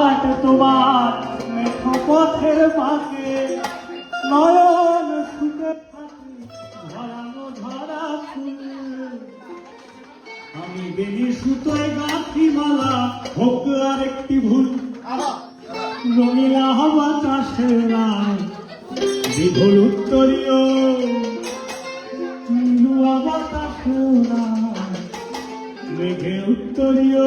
কাট তোমার মেঘ পথের পাশে নয়ন সুখে থাকে ধরানো ধরা আমি বেনি সুতোয় গাছি মালা হোক আর একটি ভুল। রঙিলা হওয়া চাষের রায় বিভুল উত্তরীয়। মেঘে উত্তরীয়।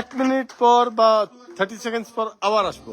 এক মিনিট পর বা থার্টি সেকেন্ডস পর আবার আসব।